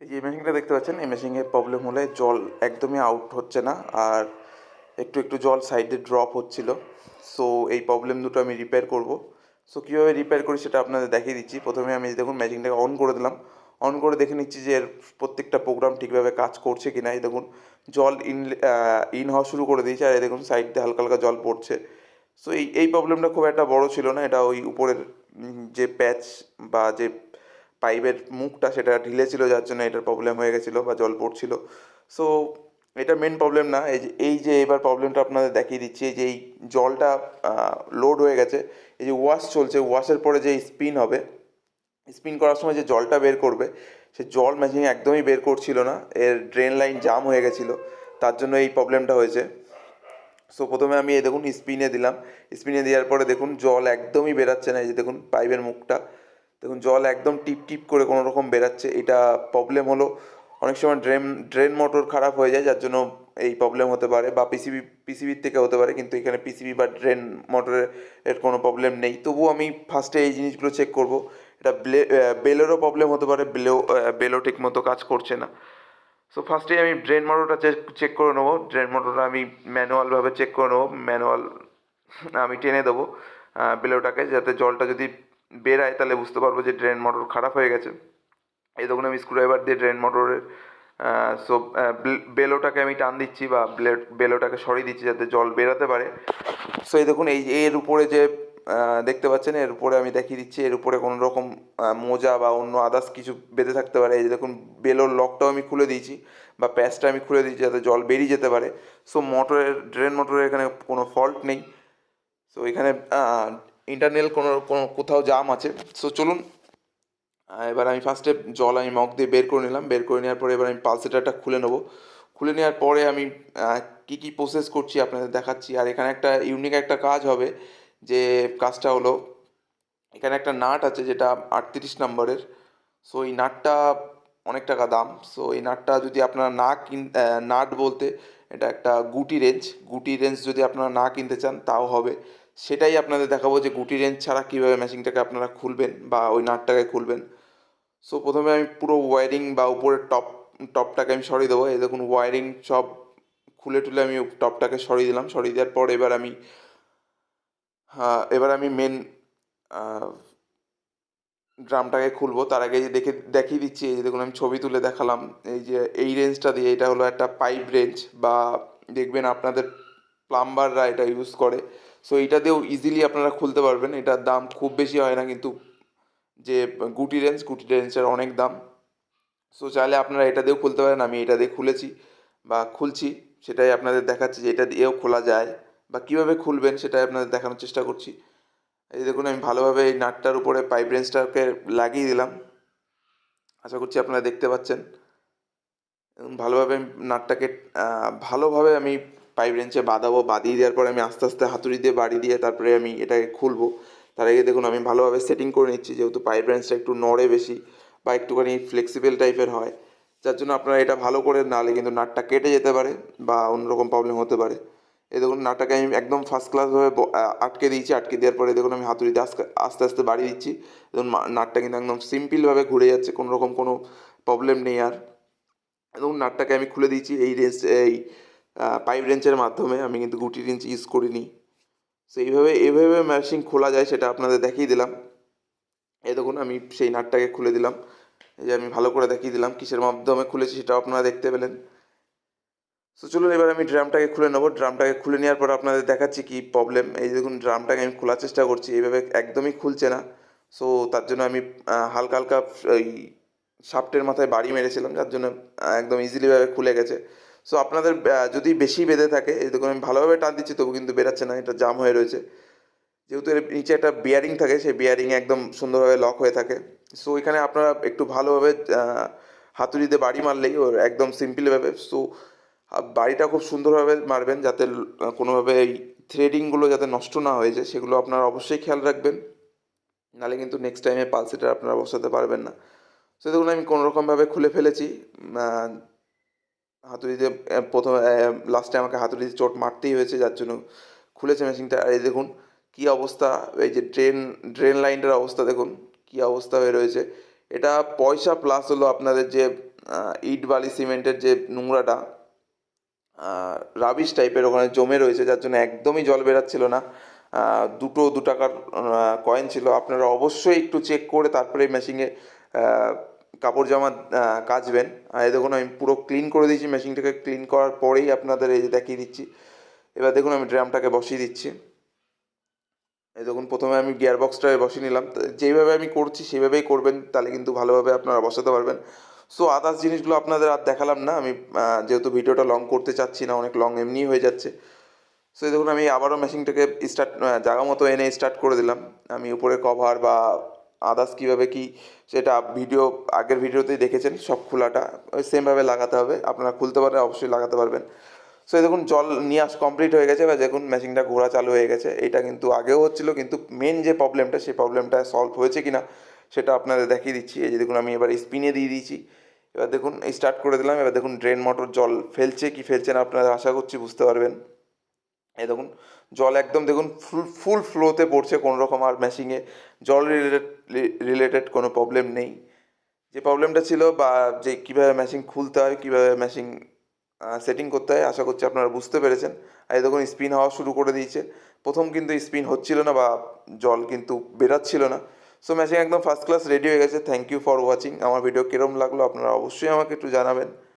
এই যে মেশিনটা দেখতে পাচ্ছেন, এই মেশিনের প্রবলেম হলে জল একদমই আউট হচ্ছে না আর একটু একটু জল সাইডে ড্রপ হচ্ছিল। সো এই প্রবলেম দুটো আমি রিপেয়ার করব। সো কীভাবে রিপেয়ার করি সেটা আপনাদের দেখিয়ে দিচ্ছি। প্রথমে আমি দেখুন মেশিনটাকে অন করে দিলাম। অন করে দেখে নিচ্ছি যে এর প্রত্যেকটা প্রোগ্রাম ঠিকভাবে কাজ করছে কি না এই দেখুন, জল ইন ইন হওয়া শুরু করে দিয়েছে আর এই দেখুন সাইড দিয়ে হালকা হালকা জল পড়ছে। সো এই এই প্রবলেমটা খুব একটা বড় ছিল না। এটা ওই উপরের যে প্যাচ বা যে পাইপের মুখটা সেটা ঢিলে ছিল, যার জন্য এটার প্রবলেম হয়ে গেছিল বা জল পড়ছিল। সো এটা মেন প্রবলেম না। এই যে এই যে এবার প্রবলেমটা আপনাদের দেখিয়ে দিচ্ছি, এই যে এই জলটা লোড হয়ে গেছে, এই যে ওয়াশ চলছে ওয়াশের পরে যে স্পিন হবে স্পিন করার সময় যে জলটা বের করবে, সে জল মেশিন একদমই বের করছিল না। এর ড্রেন লাইন জাম হয়ে গেছিল, তার জন্য এই প্রবলেমটা হয়েছে। সো প্রথমে আমি এই দেখুন স্পিনে দিলাম। স্পিনে দেওয়ার পরে দেখুন জল একদমই বেরাচ্ছে না। এই যে দেখুন পাইপের মুখটা দেখুন, জল একদম টিপ টিপ করে কোনো রকম বেরাচ্ছে, এটা প্রবলেম হলো। অনেক সময় ড্রেন ড্রেন মোটর খারাপ হয়ে যায়, যার জন্য এই প্রবলেম হতে পারে বা পিসিবি পিসিবির থেকে হতে পারে, কিন্তু এখানে পিসিবি বা ড্রেন মোটরের এর কোনো প্রবলেম নেই। তবুও আমি ফার্স্টে এই জিনিসগুলো চেক করব। এটা ব্লে বেলেরও প্রবলেম হতে পারে, বেলেও বেলও ঠিক মতো কাজ করছে না। সো ফার্স্টে আমি ড্রেন মোটরটা চেক চেক করে নেব। ড্রেন মোটরটা আমি ম্যানুয়ালভাবে চেক করে নেব। ম্যানুয়াল আমি টেনে দেবো বেলোটাকে যাতে জলটা যদি বেরায়, তাহলে বুঝতে পারব যে ড্রেন মোটর খারাপ হয়ে গেছে। এই দেখুন আমি স্ক্রুড্রাইভার দিয়ে ড্রেন মোটরের সো বেলোটাকে আমি টান দিচ্ছি বা বেলোটাকে সরিয়ে দিচ্ছি যাতে জল বেরাতে পারে। সো এই দেখুন, এই, এর উপরে যে দেখতে পাচ্ছেন, এর উপরে আমি দেখিয়ে দিচ্ছি, এর উপরে কোনো রকম মোজা বা অন্য আদার্স কিছু বেঁধে থাকতে পারে। এই দেখুন, বেলোর লকটাও আমি খুলে দিয়েছি বা প্যাচটা আমি খুলে দিয়েছি যাতে জল বেরিয়ে যেতে পারে। সো মোটরের ড্রেন মোটরের এখানে কোনো ফল্ট নেই। সো এখানে ইন্টারনাল কোনো কোনো কোথাও জাম আছে। সো চলুন এবার আমি ফার্স্টে জল আমি মগ দিয়ে বের করে নিলাম। বের করে নেওয়ার পরে এবার আমি পালসেটারটা খুলে নেব। খুলে নেওয়ার পরে আমি কী কী প্রসেস করছি আপনাদের দেখাচ্ছি। আর এখানে একটা ইউনিক একটা কাজ হবে যে কাজটা হলো, এখানে একটা নাট আছে যেটা আটত্রিশ নম্বরের। সো এই নাটটা অনেক টাকা দাম। সো এই নাটটা যদি আপনারা না কিন নাট বলতে, এটা একটা গুটি রেঞ্জ গুটি রেঞ্জ যদি আপনারা না কিনতে চান, তাও হবে। সেটাই আপনাদের দেখাবো যে গুটি রেঞ্জ ছাড়া কীভাবে মেশিনটাকে আপনারা খুলবেন বা ওই নাটটাকে খুলবেন। সো প্রথমে আমি পুরো ওয়ারিং বা উপরের টপ টপটাকে আমি সরিয়ে দেবো। এই দেখুন ওয়ারিং সব খুলে টুলে আমি টপটাকে সরিয়ে দিলাম। সরিয়ে দেওয়ার পর এবার আমি এবার আমি মেন ড্রামটাকে খুলবো। তার আগে যে দেখে, দেখিয়ে দিচ্ছি, এই যে দেখুন, আমি ছবি তুলে দেখালাম। এই যে, এই রেঞ্জটা দিয়ে, এটা হলো একটা পাইপ রেঞ্জ বা দেখবেন আপনাদের প্লাম্বাররা এটা ইউজ করে। সো এটা দিয়েও ইজিলি আপনারা খুলতে পারবেন। এটার দাম খুব বেশি হয় না কিন্তু যে গুটি রেঞ্জ গুটি রেঞ্জের অনেক দাম। সো চাইলে আপনারা এটা দিয়েও খুলতে পারেন। আমি এটা দিয়ে খুলেছি বা খুলছি, সেটাই আপনাদের দেখাচ্ছি যে এটা দিয়েও খোলা যায় বা কীভাবে খুলবেন সেটাই আপনাদের দেখানোর চেষ্টা করছি। এই দেখুন, আমি ভালোভাবে এই নাটটার উপরে পাইপ রেঞ্জটাকে লাগিয়ে দিলাম। আশা করছি আপনারা দেখতে পাচ্ছেন। ভালোভাবে নাটটাকে ভালোভাবে আমি পাইপ রেঞ্চে বাঁধাবো, বাঁধিয়ে দেওয়ার পরে আমি আস্তে আস্তে হাতুড়ি দিয়ে বাড়ি দিয়ে তারপরে আমি এটাকে খুলবো। তার আগে দেখুন, আমি ভালোভাবে সেটিং করে নিচ্ছি, যেহেতু পাইপ রেঞ্চটা একটু নড়ে বেশি বা একটুখানি ফ্লেক্সিবল টাইপের হয়, যার জন্য আপনারা এটা ভালো করে নালে কিন্তু নাটটা কেটে যেতে পারে বা অন্যরকম প্রবলেম হতে পারে। এই দেখুন, নাটটাকে আমি একদম ফার্স্ট ক্লাসভাবে আটকে দিয়েছি, আটকে দেওয়ার পরে দেখুন, আমি হাতুড়িতে আস্তে আস্তে আস্তে বাড়িয়ে দিচ্ছি। দেখুন নাটটা কিন্তু একদম সিম্পলভাবে ঘুরে যাচ্ছে কোনো রকম কোনো প্রবলেম নেই আর। এবং নাটটাকে আমি খুলে দিয়েছি, এই রেঞ্জ এই পাইপ রেঞ্চের মাধ্যমে আমি কিন্তু গুটি রেঞ্চ ইউজ করিনি। সো এইভাবে এইভাবে মেশিন খোলা যায় সেটা আপনাদের দেখিয়ে দিলাম। এই দেখুন, আমি সেই নাটটাকে খুলে দিলাম। এই যে আমি ভালো করে দেখিয়ে দিলাম, কিসের মাধ্যমে খুলেছি সেটাও আপনারা দেখতে পেলেন। সো চলুন এবার আমি ড্রামটাকে খুলে নেব। ড্রামটাকে খুলে নেওয়ার পর আপনাদের দেখাচ্ছি কি প্রবলেম এই দেখুন, ড্রামটাকে আমি খোলার চেষ্টা করছি, এইভাবে একদমই খুলছে না। সো তার জন্য আমি হালকা হালকা, ওই সাপটের মাথায় বাড়ি মেরেছিলাম, যার জন্য একদম ইজিলিভাবে খুলে গেছে। সো আপনাদের যদি বেশি বেঁধে থাকে দেখুন, আমি ভালোভাবে টান দিচ্ছি, তবু কিন্তু বেরাচ্ছে না, এটা জাম হয়ে রয়েছে। যেহেতু এর নিচে একটা বিয়ারিং থাকে, সেই বিয়ারিং একদম সুন্দরভাবে লক হয়ে থাকে। সো এখানে আপনারা একটু ভালোভাবে হাতুড়িতে বাড়ি মারলেই ওর একদম সিম্পলভাবে সো বাড়িটা খুব সুন্দরভাবে মারবেন, যাতে কোনোভাবে এই থ্রেডিংগুলো যাতে নষ্ট না হয়ে যায়, সেগুলো আপনারা অবশ্যই খেয়াল রাখবেন। নাহলে কিন্তু নেক্সট টাইমে পালসেটার আপনারা বসাতে পারবেন না। সো দেখুন, আমি কোনো রকমভাবে খুলে ফেলেছি আহ, হাতুড়ি দিয়ে আহ, প্রথমে লাস্টে আমাকে হাতুড়ি দিয়ে চোট মারতেই হয়েছে যার জন্য খুলেছে মেশিনটা। আর এই দেখুন কী অবস্থা এই যে ড্রেন ড্রেন লাইনটার অবস্থা দেখুন কী অবস্থা হয়ে রয়েছে। এটা পয়সা প্লাস হলো আপনাদের যে ইট বালি সিমেন্টের যে নোংরাটা রাবিশ টাইপের ওখানে জমে রয়েছে যার জন্য একদমই জল বেরাচ্ছিল না। দুটো দু টাকার কয়েন ছিল। আপনারা অবশ্যই একটু চেক করে তারপরে মেশিনে কাপড় জামা কাচবেন। আর দেখুন, আমি পুরো ক্লিন করে দিয়েছি। মেশিনটাকে ক্লিন করার পরেই আপনাদের এই যে দেখিয়ে দিচ্ছি। এবার দেখুন, আমি ড্রামটাকে বসিয়ে দিচ্ছি। এই দেখুন, প্রথমে আমি গিয়ার বক্সটাকে বসিয়ে নিলাম। তো যেইভাবে আমি করছি সেইভাবেই করবেন। তাহলে কিন্তু ভালোভাবে আপনারা বসাতে পারবেন। সো আদার্স জিনিসগুলো আপনাদের আর দেখালাম না। আমি যেহেতু ভিডিওটা লং করতে চাচ্ছি না, অনেক লং এমনিই হয়ে যাচ্ছে। সো এই দেখুন, আমি আবারও মেশিনটাকে স্টার্ট জায়গা মতো এনে স্টার্ট করে দিলাম। আমি উপরে কভার বা আদার্স কীভাবে কি সেটা ভিডিও আগের ভিডিওতেই দেখেছেন, সব খোলাটা। সেমভাবে লাগাতে হবে। আপনারা খুলতে পারলে অবশ্যই লাগাতে পারবেন। সো দেখুন, জল নিয়ে আস কমপ্লিট হয়ে গেছে বা দেখুন মেশিনটা ঘোরা চালু হয়ে গেছে। এটা কিন্তু আগেও হচ্ছিল, কিন্তু মেন যে প্রবলেমটা সেই প্রবলেমটা সলভ হয়েছে কি না সেটা আপনাদের দেখিয়ে দিচ্ছি। এই যে দেখুন, আমি এবার স্পিনে দিয়ে দিয়েছি। এবার দেখুন স্টার্ট করে দিলাম। এবার দেখুন ড্রেন মোটর জল ফেলছে কি ফেলছে না আপনারা আশা করছি বুঝতে পারবেন। এই দেখুন, জল একদম দেখুন ফুল ফুল ফ্লোতে পড়ছে কোনো রকম আর মেশিংয়ে জল রিলেটেড রিলেটেড কোনো প্রবলেম নেই। যে প্রবলেমটা ছিল বা যে কীভাবে মেশিন খুলতে হয়, কীভাবে মেশিন সেটিং করতে হয়, আশা করছি আপনারা বুঝতে পেরেছেন। আর দেখুন স্পিন হওয়া শুরু করে দিয়েছে। প্রথম কিন্তু স্পিন হচ্ছিল না বা জল কিন্তু বেরাচ্ছিল না। সো মেশিন একদম ফার্স্ট ক্লাস রেডি হয়ে গেছে। থ্যাংক ইউ ফর ওয়াচিং আমার ভিডিও কীরকম লাগল আপনারা অবশ্যই আমাকে একটু জানাবেন।